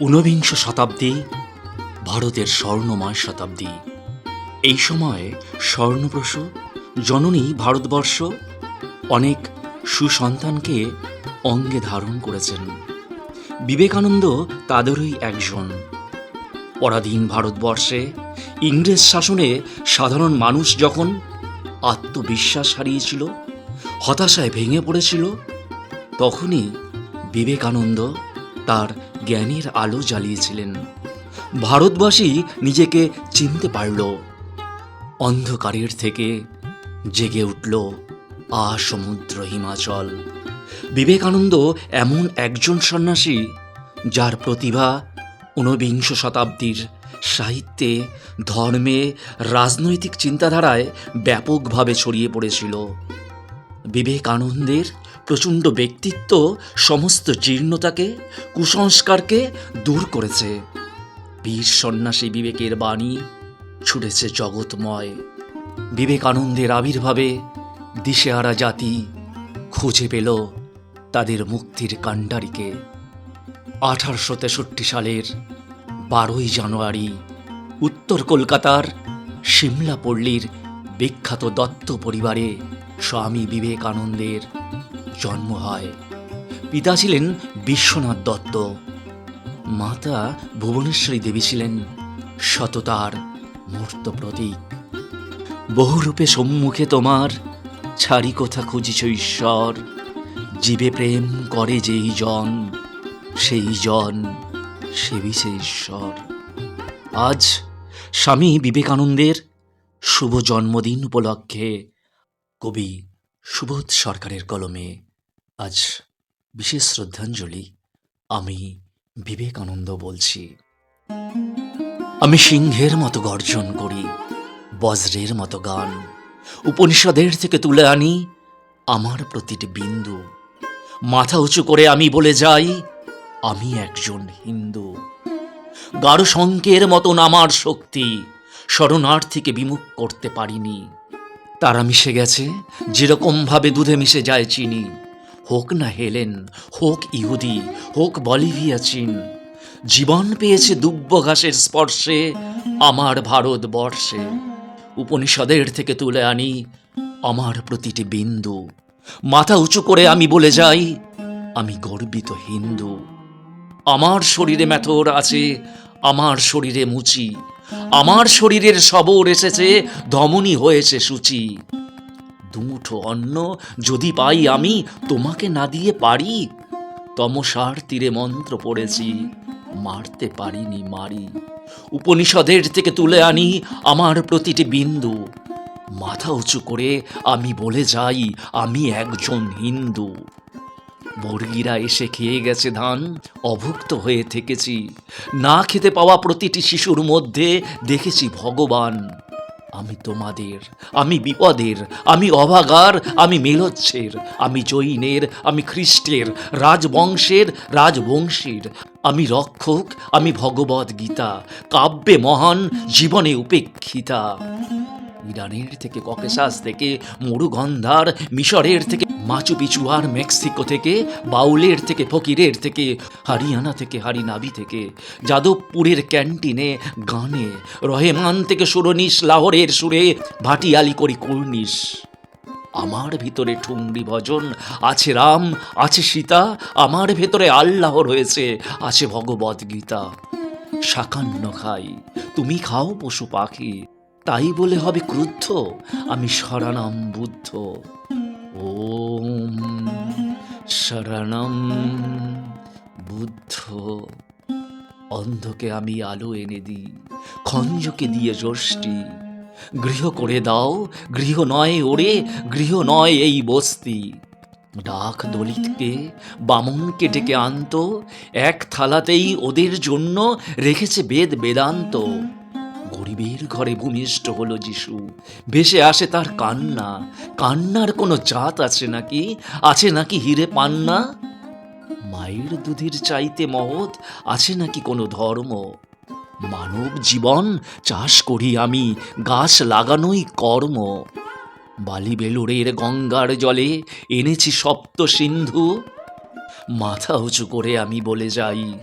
ঊনবিংশ শতাব্দী, ভারতের স্বর্ণময় শতাব্দী। এই সময় স্বর্ণপ্রসূ, জননী ভারতবর্ষ অনেক সুসন্তানকে অঙ্গে ধারণ করেছেন। বিবেকানন্দ তাদেরই একজন। পরাধীন ভারতবর্ষে ইংরেজ শাসনে সাধারণ মানুষ যখন আত্মবিশ্বাস হারিয়েছিল, হতাশায় ভেঙে পড়েছিল, তখনই বিবেকানন্দ তার জ্ঞানের আলো জ্বালিয়েছিলেন। ভারতবাসী নিজেকে চিনতে পারল। অন্ধকারের থেকে জেগে উঠল আ সমুদ্র হিমাচল। বিবেকানন্দ এমন একজন সন্ন্যাসী, যার প্রতিভা ঊনবিংশ শতাব্দীর সাহিত্যে, ধর্মে, রাজনৈতিক চিন্তাধারায় ব্যাপকভাবে ছড়িয়ে পড়েছিল। বিবেকানন্দের প্রচণ্ড ব্যক্তিত্ব সমস্ত জীর্ণতাকে, কুসংস্কারকে দূর করেছে। বীর সন্ন্যাসী বিবেকের বাণী ছুটেছে জগৎময়। বিবেকানন্দের আবির্ভাবে দিশেহারা জাতি খুঁজে পেল তাদের মুক্তির কাণ্ডারিকে। আঠারোশো তেষট্টি সালের বারোই জানুয়ারি উত্তর কলকাতার সিমলাপল্লীর বিখ্যাত দত্ত পরিবারে স্বামী বিবেকানন্দের জন্ম হয়। পিতা ছিলেন বিশ্বনাথ দত্ত। মাতা ভুবনেশ্বরী দেবী ছিলেন সততার মূর্ত প্রতীক। বহুরূপে সম্মুখে তোমার ছাড়ি কোথা খুঁজিছ ঈশ্বর। জীবে প্রেম করে যেই জন, সেই জন সেবিছে ঈশ্বর। আজ স্বামী বিবেকানন্দের শুভ জন্মদিন উপলক্ষে কবি সুবোধ সরকারের কলমে আজ বিশেষ শ্রদ্ধাঞ্জলি আমি বিবেকানন্দ বলছি। আমি সিংহের মতো গর্জন করি, বজ্রের মতো গান। উপনিষদের থেকে তুলে আনি আমার প্রতিটি বিন্দু। মাথা উঁচু করে আমি বলে যাই, আমি একজন হিন্দু। গাঢ় শঙ্কের মতন আমার শক্তি, শরণার্থীকে বিমুখ করতে পারিনি। তারা মিশে গেছে। যেরকম ভাবে দুধে মিশে যায় চিনি। হোক না হেলেন, হোক ইহুদি, হোক বলিভিয়া চীন। জীবন পেয়েছে দুব্য ঘাসের স্পর্শে, আমার ভারতবর্ষে উপনিষদের থেকে তুলে আনি আমার প্রতিটি বিন্দু। মাথা উঁচু করে আমি বলে যাই, আমি গর্বিত হিন্দু। আমার শরীরে মেথর আছে, আমার শরীরে মুচি। আমার শরীরের সবর এসেছে, ধমনী হয়েছে সূচি। দুমুঠো অন্ন যদি পাই আমি, তোমাকে না দিয়ে পারি? তমসার তীরে মন্ত্র পড়েছি, মারতে পারিনি মারি। উপনিষদের থেকে তুলে আনি আমার প্রতিটি বিন্দু। মাথা উঁচু করে আমি বলে যাই, আমি একজন হিন্দু। বর্গিরা এসে খেয়ে গেছে ধান, অভুক্ত হয়ে থেকেছি। না খেতে পাওয়া প্রতিটি শিশুর মধ্যে দেখেছি ভগবান। আমি তোমাদের, আমি বিপদের, আমি অভাগার, আমি মেলচ্ছের, আমি জৈনের, আমি খ্রিস্টের, রাজবংশের, রাজবংশীর, আমি রক্ষক, আমি ভগবদ গীতা কাব্যে মহান, জীবনে উপেক্ষিতা। ইরানের থেকে, ককেশাস থেকে, মরুগন্ধার মিশরের থেকে, মাচু পিচুয়ার মেক্সিকো থেকে, বাউলের থেকে, ফকিরের থেকে, হরিয়ানা থেকে, হারিনাবি থেকে, যাদবপুরের ক্যান্টিনে গানে, রহেমান থেকে সুরনিস লাহোরের সুরে ভাটিয়ালি করি কর্নিশ। আমার ভিতরে ঠুংরি ভজন, আছে রাম, আছে সীতা, আমার ভেতরে আল্লাহ রয়েছে আছে ভগবদ গীতা শাকান্ন খাই, তুমি খাও পশু পাখি তাই বলে হবে ক্রুদ্ধ। আমি শরণাম বুদ্ধ। ওম শরণম বুদ্ধ। অন্ধকে আমি আলো এনে দিই, খঞ্জকে দিয়ে যষ্টি। গৃহ করে দাও, গৃহ নয় ওরে, গৃহ নয় এই বস্তি। ডাক দলিতকে, বামনকে ডেকে আনতো, এক থালাতেই ওদের জন্য রেখেছে বেদ বেদান্ত। গরিবের ঘরে ভূমিষ্ঠ হলো যিশু। ভেসে আসে তার কান্না। কান্নার কোনো জাত আছে নাকি? আছে নাকি হিরে পান্না? মায়ের দুধের চাইতে মহৎ আছে নাকি কোনো ধর্ম? মানব জীবন চাষ করি আমি, গাছ লাগানোই কর্ম। বালি বেলুড়ের গঙ্গার জলে এনেছি সপ্ত সিন্ধু। মাথা উঁচু করে আমি বলে যাই,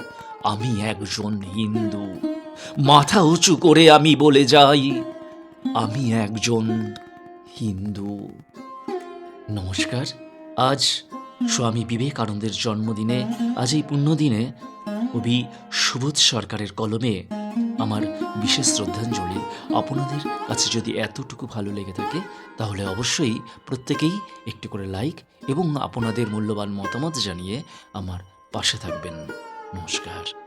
আমি একজন হিন্দু। মাথা উঁচু করে আমি বলে যাই, আমি একজন হিন্দু। নমস্কার, আজ স্বামী বিবেকানন্দের জন্মদিনে, আজ এই পুণ্যদিনে কবি সুবোধ সরকারের কলমে আমার বিশেষ শ্রদ্ধাঞ্জলি। আপনাদের কাছে যদি এতটুকু ভালো লেগে থাকে, তাহলে অবশ্যই প্রত্যেকেই একটি করে লাইক এবং আপনাদের মূল্যবান মতামত জানিয়ে আমার পাশে থাকবেন। নমস্কার।